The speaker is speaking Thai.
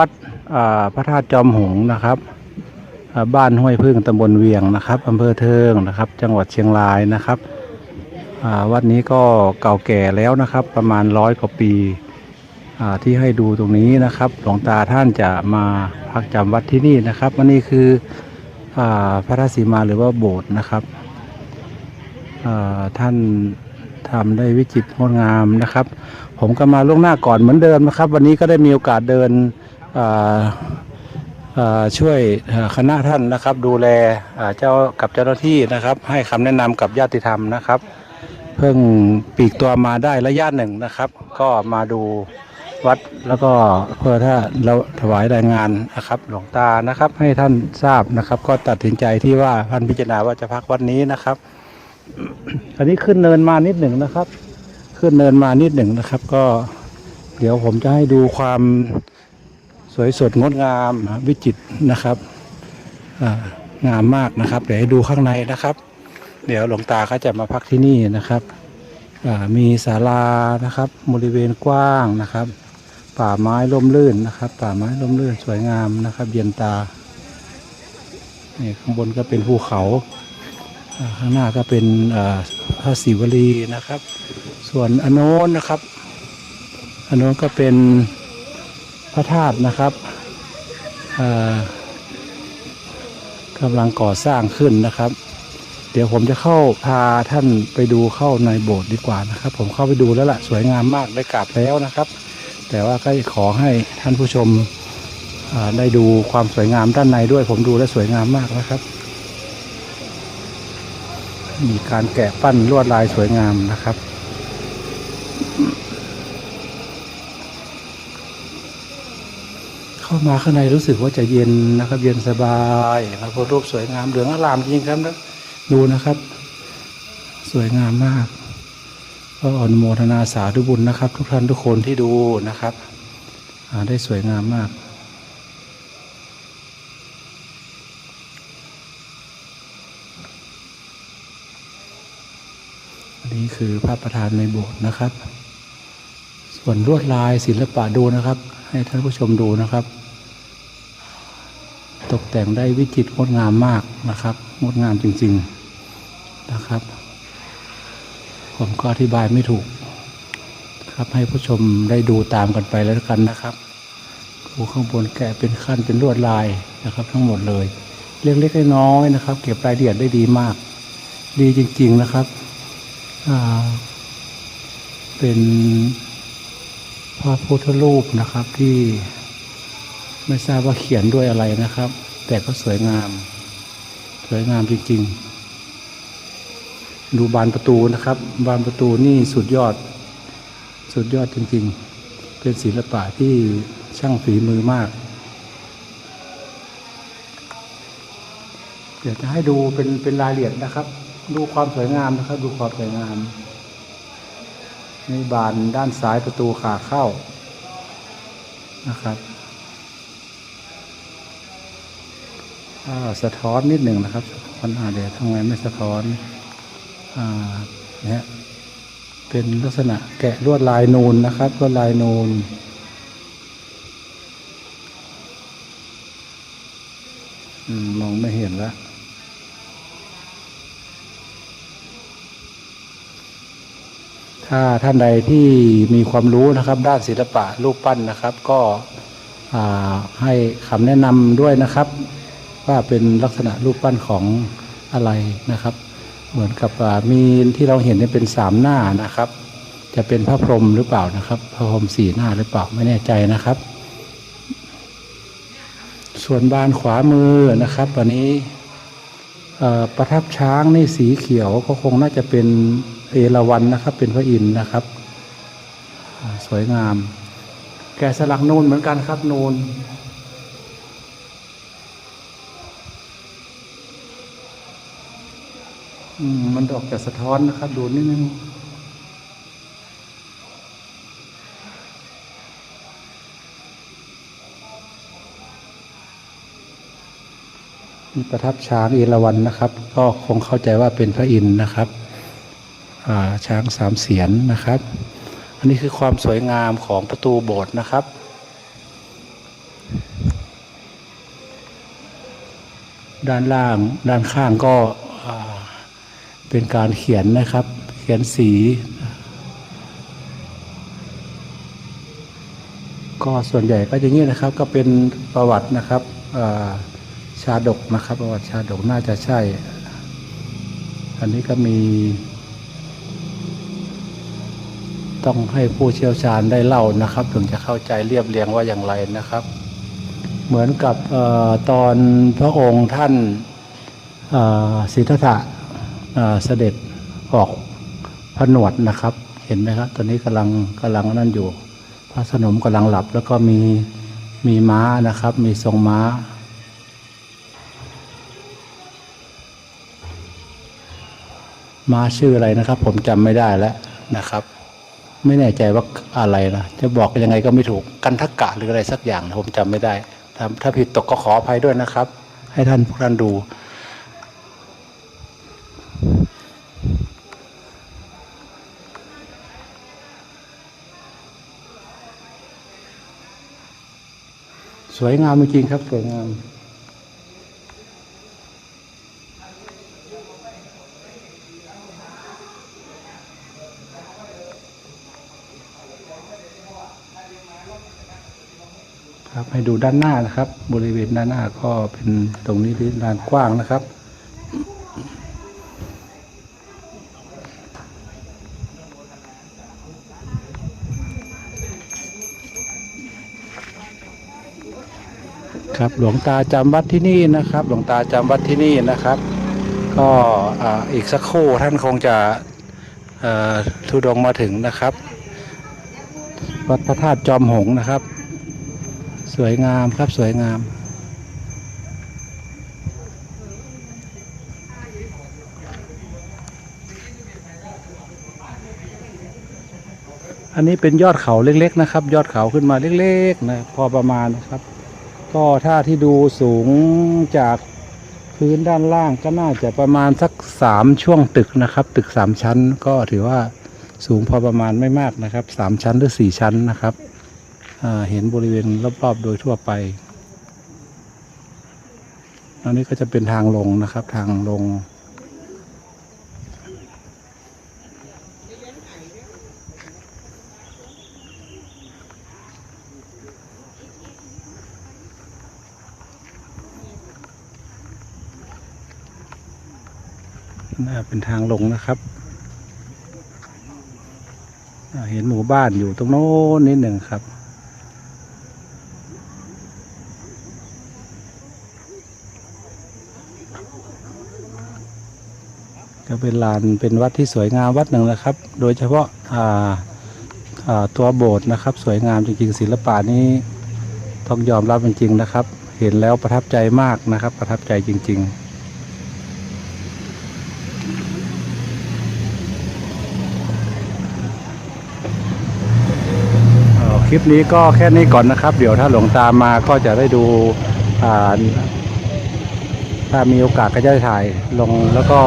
วัดพระธาตุจอมหงส์นะครับบ้านห้วยพึ่งตำบลเวียงนะครับอำเภอเทิงนะครับ จังหวัดเชียงรายนะครับวัดนี้ก็เก่าแก่แล้วนะครับ ประมาณร้อยกว่าปีที่ให้ดูตรงนี้นะครับ หลวงตาท่านจะมาพักจำวัดที่นี่นะครับอันนี้คืออพระธาตุสีมาหรือว่าโบสถ์นะครับท่านทำได้วิจิตรงดงามนะครับ ผมก็มาล่วงหน้าก่อนเหมือนเดิมนะครับ วันนี้ก็ได้มีโอกาสเดิน ช่วยคณะท่านนะครับ ดูแลเจ้ากับเจ้าหน้าที่นะครับ ให้คำแนะนำกับญาติธรรมนะครับ เพิ่งปีกตัวมาได้ระยะหนึ่งนะครับ ก็มาดูวัดแล้วก็เพื่อถ้าเราถวายรายงานนะครับ หลวงตานะครับ ให้ท่านทราบนะครับ ก็ตัดสินใจที่ว่าท่านพิจารณาว่าจะพักวัดนี้นะครับอันนี้ขึ้นเนินมานิดหนึ่งนะครับ ขึ้นเนินมานิดหนึ่งนะครับ ก็เดี๋ยวผมจะให้ดูความ สวยสดงดงามวิจิตรนะครับงามมากนะครับ เดี๋ยวดูข้างในนะครับ เดี๋ยวหลวงตาก็จะมาพักที่นี่นะครับมีศาลานะครับบริเวณกว้างนะครับ ป่าไม้ร่มรื่นนะครับ ป่าไม้ร่มรื่นสวยงามนะครับ เย็นตานี่ข้างบนก็เป็นภูเขาข้างหน้าก็เป็นอ่าพระศิวลีนะครับ ส่วนอนโนนนะครับอนโนนก็เป็น พระธาตุนะครับกำลังก่อสร้างขึ้นนะครับ เดี๋ยวผมจะเข้าพาท่านไปดูเข้าในโบสถ์ดีกว่านะครับ ผมเข้าไปดูแล้วล่ะสวยงามมากได้กราบแล้วนะครับ แต่ว่าก็ขอให้ท่านผู้ชมได้ดูความสวยงามด้านในด้วย ผมดูแล้วสวยงามมากนะครับ มีการแกะปั้นลวดลายสวยงามนะครับ เข้ามาข้างในรู้สึกว่าจะเย็นนะครับ เย็นสบายพระพุทธรูปสวยงามเหลืองอลามจริงครับนะดูนะครับ สวยงามมาก ก็อนุโมทนาสาธุบุญนะครับ ทุกท่านทุกคนที่ดูนะครับได้สวยงามมากอันนี้คือพระประธานในโบสถ์นะครับ ส่วนลวดลายศิลปะดูนะครับ ให้ท่านผู้ชมดูนะครับ กแต่งได้วิจิตรงดงามมากนะครับงดงามจริง ๆนะครับ ผมก็อธิบายไม่ถูก ครับให้ผู้ชมได้ดูตามกันไปแล้วกันนะครับดูข้างบนแกะเป็นขั้นเป็นลวดลายนะครับ ทั้งหมดเลย เล็กๆน้อยๆนะครับ เก็บรายละเอียดได้ดีมาก ดีจริง ๆนะครับเป็นพระพุทธรูปนะครับที่ไม่ทราบว่าเขียนด้วยอะไรนะครับ แต่ก็สวยงาม สวยงามจริงๆ ดูบานประตูนะครับ บานประตูนี่สุดยอด สุดยอดจริงๆ เป็นศิลปะที่ช่างฝีมือมาก เดี๋ยวจะให้ดูเป็นเป็นรายละเอียดนะครับ ดูความสวยงามนะครับ ดูความสวยงามนี่บานด้านซ้ายประตูขาเข้านะครับ สะท้อนนิดหนึ่งนะครับปัญหาเดี๋ยวทำไงไม่สะท้อนอ่าเนี่ยเป็นลักษณะแกะลวดลายนูนนะครับลวดลายนูนอมองไม่เห็นล้วถ้าท่านใดที่มีความรู้นะครับด้านศิลปะรูปปั้นนะครับ ก็ให้คำแนะนำด้วยนะครับ ว่าเป็นลักษณะรูปปั้นของอะไรนะครับ เหมือนกับมีที่เราเห็นเนี่ยเป็นสามหน้านะครับ จะเป็นพระพรหมหรือเปล่านะครับ พระพรหมสี่หน้าหรือเปล่าไม่แน่ใจนะครับ ส่วนบานขวามือนะครับวันนี้ประทับช้างนี่สีเขียวก็คงน่าจะเป็นเอราวัณนะครับ เป็นพระอินทร์นะครับ สวยงาม แกะสลักนูนเหมือนกันครับนูน มันออกจากสะท้อนนะครับ ดูนิดนึงประทับช้างอินละวันนะครับ ก็คงเข้าใจว่าเป็นพระอินทร์นะครับช้างสามเสียนนะครับ อันนี้คือความสวยงามของประตูโบสถ์นะครับด้านล่างด้านข้างก็ เป็นการเขียนนะครับ เขียนสี ก็ส่วนใหญ่ก็อย่างนี้นะครับ ก็เป็นประวัตินะครับชาดกนะครับ ประวัติชาดกน่าจะใช่ อันนี้ก็มี ต้องให้ผู้เชี่ยวชาญได้เล่านะครับ ถึงจะเข้าใจเรียบเรียงว่าอย่างไรนะครับ เหมือนกับอตอนพระองค์ท่านสิทธัตถะ เสด็จออกผนวดนะครับ เห็นไหมครับตอนนี้กำลังกำลังนั่นอยู่ พระสนมกำลังหลับ แล้วก็มีมีม้านะครับ มีทรงม้า ม้าชื่ออะไรนะครับ ผมจำไม่ได้แล้วนะครับ ไม่แน่ใจว่าอะไรนะจะบอกยังไงก็ไม่ถูกกันทักกะหรืออะไรสักอย่างนะผมจำไม่ได้ถ้าถ้าผิดตกก็ขออภัยด้วยนะครับ ให้ท่านพวกท่านดู สวยงามจริงครับ สวยงามครับให้ดูด้านหน้านะครับ บริเวณด้านหน้าก็เป็นตรงนี้ที่ลานกว้างนะครับ ครับหลวงตาจำวัดที่นี่นะครับ หลวงตาจำวัดที่นี่นะครับ ก็อีกสักครู่ท่านคงจะทุดงมาถึงนะครับ วัดพระธาตุจอมหงส์นะครับ สวยงามครับสวยงามอันนี้เป็นยอดเขาเล็กๆนะครับ ยอดเขาขึ้นมาเล็กๆนะพอประมาณนะครับ ก็ถ้าที่ดูสูงจากพื้นด้านล่างก็น่าจะประมาณสักสามช่วงตึกนะครับ ตึกสามชั้นก็ถือว่าสูงพอประมาณไม่มากนะครับสามชั้นหรือสี่ชั้นนะครับเห็นบริเวณรอบๆโดยทั่วไปอันนี้ก็จะเป็นทางลงนะครับทางลง น่าเป็นทางลงนะครับเห็นหมู่บ้านอยู่ตรงโน้นนิดหนึ่งครับ ก็เป็นลานเป็นวัดที่สวยงามวัดหนึ่งนะครับ โดยเฉพาะาาตัวโบสถ์นะครับ สวยงามจริงๆศิลปะนี้ต้องยอมรับจริงๆนะครับ เห็นแล้วประทับใจมากนะครับ ประทับใจจริง ๆ เอ่อ คลิปนี้ก็แค่นี้ก่อนนะครับ เดี๋ยวถ้าหลวงตามาก็จะได้ดูถ้ามีโอกาสก็จะถ่ายลงแล้วก็